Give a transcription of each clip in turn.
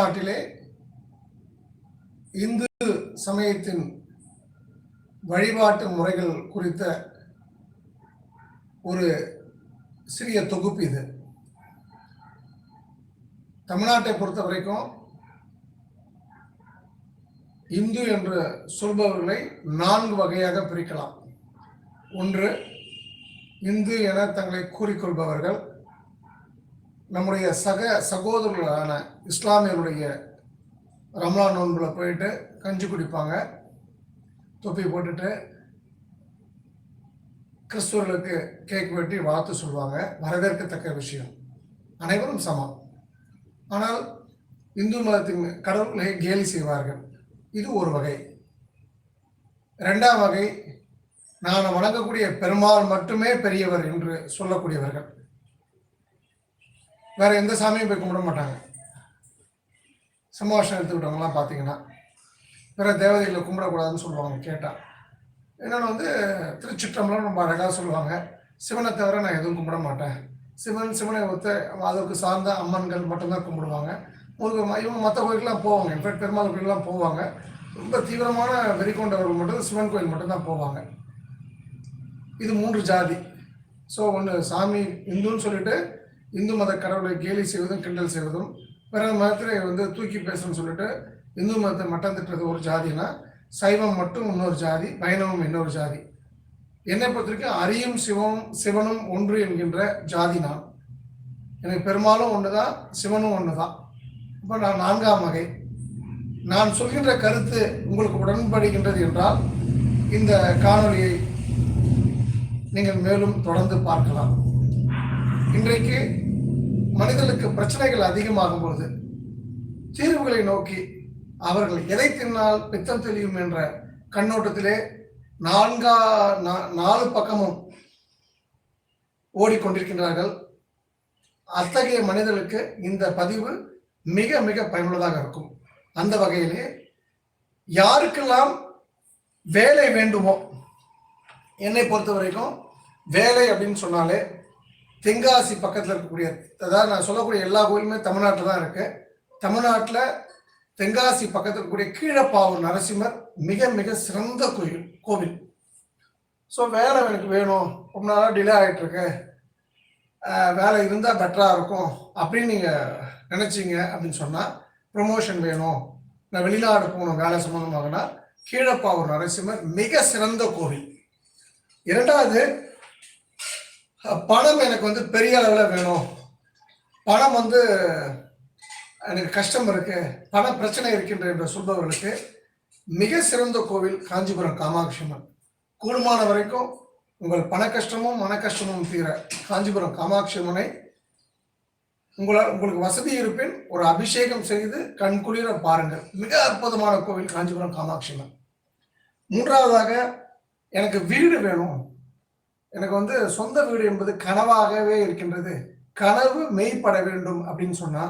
நாட்டிலே இந்து சமயத்தின் வழிபாட்டு முறைகள் குறித்த ஒரு சிறிய தொகுப்பு இது. தமிழ்நாட்டை பொறுத்த வரைக்கும் இந்து என்று சொல்பவர்களை நான்கு வகையாக பிரிக்கலாம். ஒன்று இந்து என தங்களை கூறிக்கொள்பவர்கள். நம்முடைய சக சகோதரர்களான இஸ்லாமியருடைய ரம்லான் நோன்பில் போயிட்டு கஞ்சி குடிப்பாங்க தொப்பி போட்டுட்டு கிறிஸ்துவர்களுக்கு கேக் வெட்டி வாழ்த்து சொல்லுவாங்க. வரவேற்கத்தக்க விஷயம். அனைவரும் சமம். ஆனால் இந்து மதத்தின் கடவுள்களை கேலி செய்வார்கள். இது ஒரு வகை. ரெண்டாம் வகை நான் வணங்கக்கூடிய பெருமாள் மட்டுமே பெரியவர் என்று சொல்லக்கூடியவர்கள். வேற எந்த சாமியும் போய் கும்பிட மாட்டாங்க. சமாஷம் எடுத்துக்கிட்டவங்களாம் பார்த்தீங்கன்னா பிற தேவதைகளை கும்பிடக்கூடாதுன்னு சொல்லுவாங்க கேட்டால் என்னென்னு வந்து திருச்சிற்றம்பலம் ரொம்ப அழகாக சொல்லுவாங்க சிவனை தவிர நான் எதுவும் கும்பிட மாட்டேன். சிவன் சிவனை ஒத்த அதற்கு சார்ந்த அம்மன்கள் மட்டும்தான் கும்பிடுவாங்க. முருக இவங்க மற்ற கோயிலுக்குலாம் போவாங்க இன்ஃபேக்ட் பெருமாள் கோயிலெலாம் போவாங்க. ரொம்ப தீவிரமான வெறி கொண்டவர்கள் மட்டும் சிவன் கோயில் மட்டும்தான் போவாங்க. இது மூன்று ஜாதி. ஸோ ஒன்று சாமி இந்துன்னு சொல்லிட்டு இந்து மத கடவுளை கேலி செய்வதும் கிண்டல் செய்வதும் பிற மதத்தை வந்து தூக்கி பேசணும்னு சொல்லிட்டு இந்து மதத்தை மட்டம் திட்டுறது ஒரு ஜாதினா சைவம் மட்டும் இன்னொரு ஜாதி வைணவம் இன்னொரு ஜாதி. என்னை பொறுத்தவரைக்கும் அரியும் சிவம் சிவனும் ஒன்று என்கின்ற ஜாதி நான். எனக்கு பெரும்பாலும் ஒன்று தான் சிவனும் ஒன்று தான் இப்போ நான் நான்காம் வகை. நான் சொல்கின்ற கருத்து உங்களுக்கு உடன்படுகின்றது என்றால் இந்த காணொலியை நீங்கள் மேலும் தொடர்ந்து பார்க்கலாம். இன்றைக்கு மனிதர்களுக்கு பிரச்சனைகள் அதிகமாகும் பொழுது தீர்வுகளை நோக்கி அவர்கள் எதை தின்னால் பித்தம் தெளியும் என்ற கண்ணோட்டத்திலே நான்கா நாலு பக்கமும் ஓடிக்கொண்டிருக்கின்றார்கள். அத்தகைய மனிதர்களுக்கு இந்த பதிவு மிக மிக பயனுள்ளதாக இருக்கும். அந்த வகையிலே யாருக்கெல்லாம் வேலை வேண்டுமோ என்னை பொறுத்த வரைக்கும் வேலை அப்படின்னு சொன்னாலே தென்காசி பக்கத்தில் இருக்கக்கூடிய அதாவது நான் சொல்லக்கூடிய எல்லா கோயிலுமே தமிழ்நாட்டில் தான் இருக்கு. தமிழ்நாட்டில் தென்காசி பக்கத்தில் இருக்கக்கூடிய கீழப்பாவூர் நரசிம்மர் மிக மிக சிறந்த கோயில் கோவில். ஸோ வேலை எனக்கு வேணும். ரொம்ப நாளாக டிலே ஆகிட்டு இருக்கு வேலை இருந்தால் பெட்டராக இருக்கும் அப்படின்னு நீங்கள் நினச்சிங்க அப்படின்னு சொன்னால் ப்ரொமோஷன் வேணும். நான் வெளிநாடு போகணும் வேலை சம்மந்தமாகனா கீழப்பாவூர் நரசிம்மர் மிக சிறந்த கோவில். இரண்டாவது பணம் எனக்கு வந்து பெரிய அளவில் வேணும். பணம் வந்து எனக்கு கஷ்டம் இருக்கு. பண பிரச்சனை இருக்கின்ற என்று சொல்பவர்களுக்கு மிக சிறந்த கோவில் காஞ்சிபுரம் காமாட்சி அம்மன் கூடுமான வரைக்கும் உங்கள் பண கஷ்டமும் மன கஷ்டமும் தீர காஞ்சிபுரம் காமாட்சி அம்மனை உங்களுக்கு வசதி இருப்பின் ஒரு அபிஷேகம் செய்து கண்குளிர பாருங்கள். மிக அற்புதமான கோவில் காஞ்சிபுரம் காமாட்சி அம்மன் மூன்றாவதாக எனக்கு வீடு வேணும். எனக்கு வந்து சொந்த வீடு என்பது கனவாகவே இருக்கின்றது. கனவு மெய்ப்பட வேண்டும் அப்படின்னு சொன்னா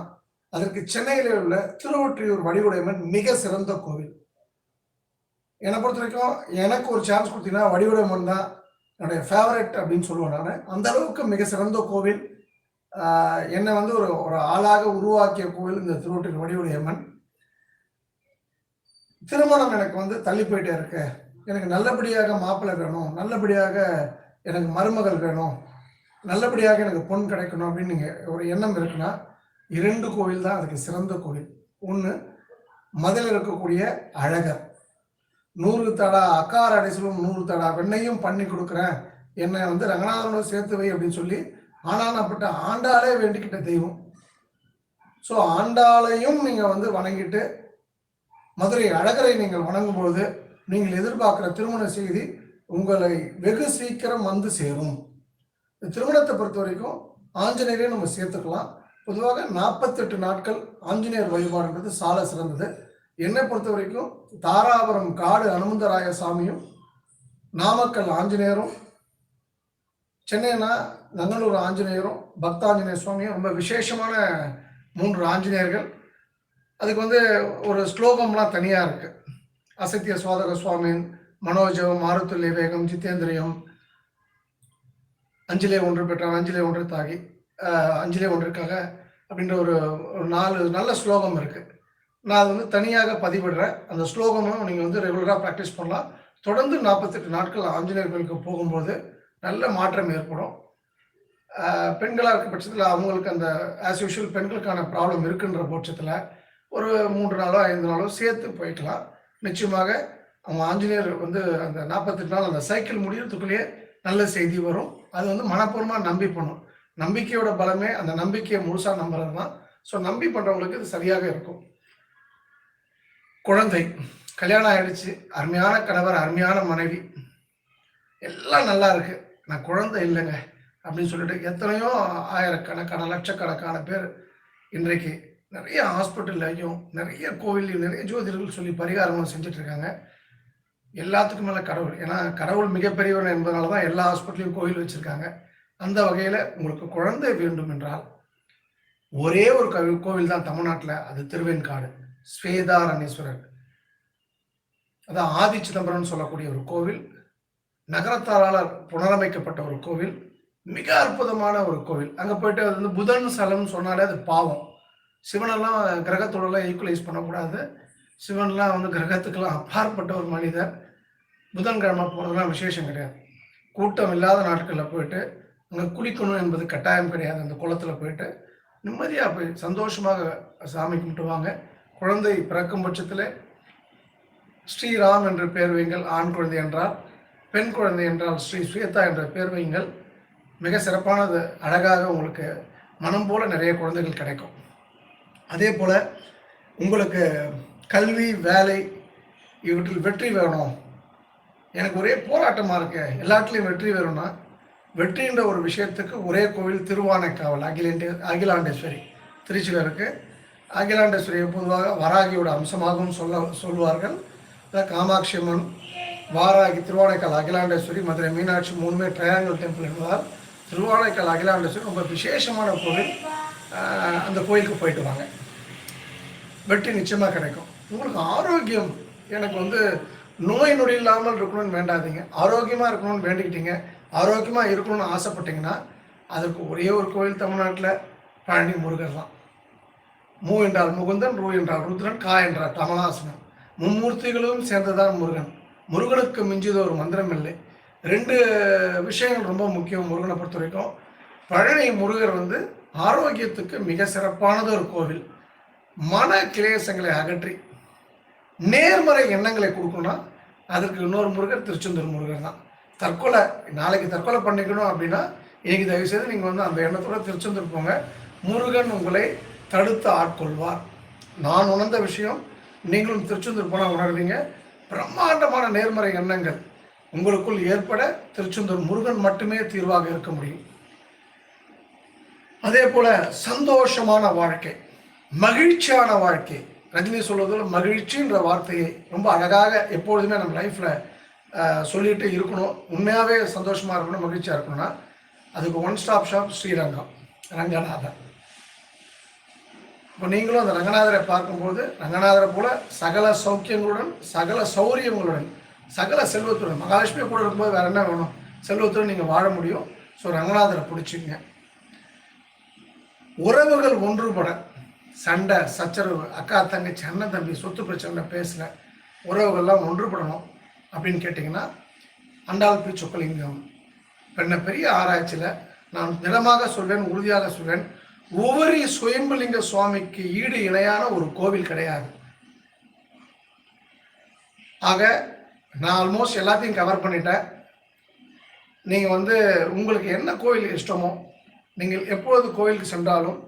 அதற்கு சென்னையில் உள்ள திருவொற்றியூர் வடிவுடையம்மன் மிக சிறந்த கோவில். என்னை பொறுத்த வரைக்கும் எனக்கு ஒரு சான்ஸ் கொடுத்தீங்கன்னா வடிவுடையம்மன் தான் என்னுடைய ஃபேவரட் அப்படின்னு சொல்லுவேன் நான். அந்த அளவுக்கு மிக சிறந்த கோவில். என்னை வந்து ஒரு ஒரு ஆளாக உருவாக்கிய கோவில் இந்த திருவொற்றியூர் வடிவுடையம்மன். திருமணம் எனக்கு வந்து தள்ளி போயிட்டே இருக்கு. எனக்கு நல்லபடியாக மாப்பிள்ளை வேணும். நல்லபடியாக எனக்கு மருமகள் வேணும். நல்லபடியாக எனக்கு பொன் கிடைக்கணும் அப்படின்னு நீங்கள் ஒரு எண்ணம் இருக்குன்னா இரண்டு கோவில் தான் அதுக்கு சிறந்த கோவில். ஒன்று மதில் இருக்கக்கூடிய அழகர். நூறு தடா அக்கார அடைசலும் நூறு தடா வெண்ணையும் பண்ணி கொடுக்குறேன். என்னை வந்து ரங்கநாதனோட சேர்த்து வை அப்படின்னு சொல்லி ஆனானப்பட்ட ஆண்டாளே வேண்டிக்கிட்ட தெய்வம். ஸோ ஆண்டாளையும் நீங்கள் வந்து வணங்கிட்டு மதுரை அழகரை நீங்கள் வணங்கும் பொழுது நீங்கள் எதிர்பார்க்குற திருமண செய்தி உங்களை வெகு சீக்கிரம் வந்து சேரும். திருமணத்தை பொறுத்த வரைக்கும் ஆஞ்சநேயரே நம்ம சேர்த்துக்கலாம். பொதுவாக நாற்பத்தெட்டு நாட்கள் ஆஞ்சநேயர் வழிபாடுன்றது சால சிறந்தது. என்னை பொறுத்த வரைக்கும் தாராபுரம் காடு அனுமந்தராய சாமியும் நாமக்கல் ஆஞ்சநேயரும் சென்னைனா நங்கலூர் ஆஞ்சநேயரும் பக்தாஞ்சநேயர் சுவாமியும் ரொம்ப விசேஷமான மூன்று ஆஞ்சநேயர்கள். அதுக்கு வந்து ஒரு ஸ்லோகம்லாம் தனியாக இருக்குது அசத்திய சுவாதக சுவாமின் மனோஜம் மாருத்துல்ய வேகம் ஜித்தேந்திரியம். அஞ்சிலே ஒன்று பெற்றான் அஞ்சிலே ஒன்று தாகி அஞ்சிலே ஒன்றிற்காக அப்படின்ற ஒரு ஒரு நாலு நல்ல ஸ்லோகம் இருக்குது நான் அது வந்து தனியாக பதிவிடுறேன். அந்த ஸ்லோகமும் நீங்கள் வந்து ரெகுலராக ப்ராக்டிஸ் பண்ணலாம். தொடர்ந்து நாற்பத்தெட்டு நாட்கள் ஆஞ்சநேயர் கோயிலுக்கு போகும்போது நல்ல மாற்றம் ஏற்படும். பெண்களாக இருக்க பட்சத்தில் அவங்களுக்கு அந்த ஆஸ் யூஷுவல் பெண்களுக்கான ப்ராப்ளம் இருக்குன்ற பட்சத்தில் ஒரு மூன்று நாளோ ஐந்து நாளோ சேர்த்து போய்க்கலாம். நிச்சயமாக அவங்க ஆஞ்சநேயர் வந்து அந்த நாற்பத்தெட்டு நாள் அந்த சைக்கிள் முடியறதுக்குள்ளேயே நல்ல செய்தி வரும். அது வந்து மனப்பூர்வமாக நம்பி பண்ணும் நம்பிக்கையோட பலமே அந்த நம்பிக்கையை முழுசாக நம்புறது தான் ஸோ நம்பி பண்ணுறவங்களுக்கு இது சரியாக இருக்கும். குழந்தை கல்யாணம் ஆயிடுச்சு. அருமையான கணவர் அருமையான மனைவி. எல்லாம் நல்லா இருக்கு. நான் குழந்தை இல்லைங்க அப்படின்னு சொல்லிட்டு எத்தனையோ ஆயிரக்கணக்கான லட்சக்கணக்கான பேர் இன்றைக்கு நிறைய ஹாஸ்பிட்டல்லையும் நிறைய கோவில்லையும் நிறைய ஜோதிடர்கள் சொல்லி பரிகாரங்களும் செஞ்சுட்டு இருக்காங்க. எல்லாத்துக்கும் மேலே கடவுள். ஏன்னா கடவுள் மிகப்பெரியவன் என்பதனால தான் எல்லா ஹாஸ்பிட்டலையும் கோவில் வச்சுருக்காங்க. அந்த வகையில் உங்களுக்கு குழந்தை வேண்டும் என்றால் ஒரே ஒரு கவி- கோவில் தான் தமிழ்நாட்டில் அது திருவெண்காடு. ஸ்வேதாரண்யேஸ்வரர். அதான் ஆதி சிதம்பரம்னு சொல்லக்கூடிய ஒரு கோவில் நகரத்தாரால் புனரமைக்கப்பட்ட ஒரு கோவில் மிக அற்புதமான ஒரு கோவில். அங்கே போயிட்டு அது வந்து புதன் சலம்னு சொன்னாலே அது பாவம். சிவனெல்லாம் கிரகத்தோடலாம் ஈக்குவலைஸ் பண்ணக்கூடாது. சிவன்லாம் வந்து கிரகத்துக்கெல்லாம் அப்பாற்பட்ட ஒரு மனிதர். புதன்கிழமை போகிறதுலாம் விசேஷம் கிடையாது. கூட்டம் இல்லாத நாட்களில் போயிட்டு அங்கே குளிக்கணும் என்பது கட்டாயம் கிடையாது. அந்த குளத்தில் போயிட்டு நிம்மதியாக போய் சந்தோஷமாக சாமி கும்பிட்டுவாங்க குழந்தை பிறக்கும் பட்சத்தில் ஸ்ரீராம் என்ற பேர் வைங்கள் ஆண் குழந்தை என்றால். பெண் குழந்தை என்றால் ஸ்ரீ சுயதா என்ற பேர் வைங்கள் மிக சிறப்பானது அழகாக உங்களுக்கு மனம் போல் நிறைய குழந்தைகள் கிடைக்கும். அதே போல் உங்களுக்கு கல்வி வேலை இவற்றில் வெற்றி வேணும். எனக்கு ஒரே போராட்டமாக இருக்கு. எல்லாத்துலேயும் வெற்றி வேணும்னா வெற்றின்ற ஒரு விஷயத்துக்கு ஒரே கோவில் திருவானைக்காவல் அகிலாண்டே அகிலாண்டேஸ்வரி. திருச்சியில் இருக்குது அகிலாண்டேஸ்வரியை பொதுவாக வராகியோட அம்சமாகவும் சொல்ல சொல்வார்கள். காமாட்சி அம்மன் வாராகி திருவானைக்கால் அகிலாண்டேஸ்வரி மதுரை மீனாட்சி மூணுமே ட்ரையாங்கல் டெம்பிள் என்பதால் திருவானைக்கால் அகிலாண்டேஸ்வரி ரொம்ப விசேஷமான கோவில் அந்த கோயிலுக்கு போயிட்டு வாங்க. வெற்றி நிச்சயமாக கிடைக்கும். உங்களுக்கு ஆரோக்கியம் எனக்கு வந்து நோய் நொடி இல்லாமல் இருக்கணும்னு வேண்டாதீங்க. ஆரோக்கியமாக இருக்கணும்னு வேண்டிக்கிட்டீங்க. ஆரோக்கியமாக இருக்கணும்னு ஆசைப்பட்டீங்கன்னா அதற்கு ஒரே ஒரு கோயில் தமிழ்நாட்டில் பழனி முருகர் தான். மூ என்றால் முகுந்தன் ரூ என்றால் ருத்ரன் கா என்றால் கமலாசனம் மும்மூர்த்திகளும் சேர்ந்ததான் முருகன். முருகனுக்கு மிஞ்சியது ஒரு மந்திரம் இல்லை. ரெண்டு விஷயங்கள் ரொம்ப முக்கியம் முருகனை பொறுத்த வரைக்கும். பழனி முருகர் வந்து ஆரோக்கியத்துக்கு மிக சிறப்பானது ஒரு கோவில். மன கிளேசங்களை அகற்றி நேர்மறை எண்ணங்களை கொடுக்கணும்னா அதற்கு இன்னொரு முருகர் திருச்செந்தூர் முருகர் தான். தற்கொலை நாளைக்கு தற்கொலை பண்ணிக்கணும் அப்படின்னா இன்னைக்கு தயவு செய்து நீங்கள் வந்து அந்த எண்ணத்தோட திருச்செந்தூர் போங்க. முருகன் உங்களை தடுத்து ஆட்கொள்வார். நான் உணர்ந்த விஷயம் நீங்களும் திருச்செந்தூர் போனால் உணர்வீங்க. பிரம்மாண்டமான நேர்மறை எண்ணங்கள் உங்களுக்குள் ஏற்பட திருச்செந்தூர் முருகன் மட்டுமே தீர்வாக இருக்க முடியும். அதே போல் சந்தோஷமான வாழ்க்கை மகிழ்ச்சியான வாழ்க்கை ரஜினி சொல்வதில் மகிழ்ச்சின்ற வார்த்தையை ரொம்ப அழகாக எப்பொழுதுமே நம்ம லைஃப்பில் சொல்லிட்டு இருக்கணும். உண்மையாகவே சந்தோஷமாக இருக்கணும் மகிழ்ச்சியாக இருக்கணும்னா அதுக்கு one stop shop Srirangam Ranganathan இப்போ நீங்களும் அந்த ரங்கநாதரை பார்க்கும்போது ரங்கநாதரை போல சகல சௌக்கியங்களுடன் சகல சௌரியங்களுடன் சகல செல்வத்துடன் மகாலட்சுமி கூட இருக்கும்போது வேற என்ன வேணும்? செல்வத்துடன் நீங்கள் வாழ முடியும். ஸோ ரங்கநாதரை பிடிச்சிங்க உறவுகள் ஒன்றுபட சண்டை சச்சரவு அக்கா தங்கச்சி அண்ணன் தம்பி சொத்து பிரச்சனை பேசல உறவுகள்லாம் ஒன்றுபடணும் அப்படின்னு கேட்டிங்கன்னா அண்டாள் சொக்கலிங்கம். பெண்ண பெரிய ஆராய்ச்சியில் நான் திடமாக சொல்வேன் உறுதியாக சொல்வேன் ஒவ்வொரு சுயம்புலிங்க சுவாமிக்கு ஈடு இணையான ஒரு கோவில் கிடையாது. ஆக நான் ஆல்மோஸ்ட் எல்லாத்தையும் கவர் பண்ணிட்டேன். நீங்கள் வந்து உங்களுக்கு என்ன கோயில் இஷ்டமோ நீங்கள் எப்பொழுது கோயிலுக்கு சென்றாலும்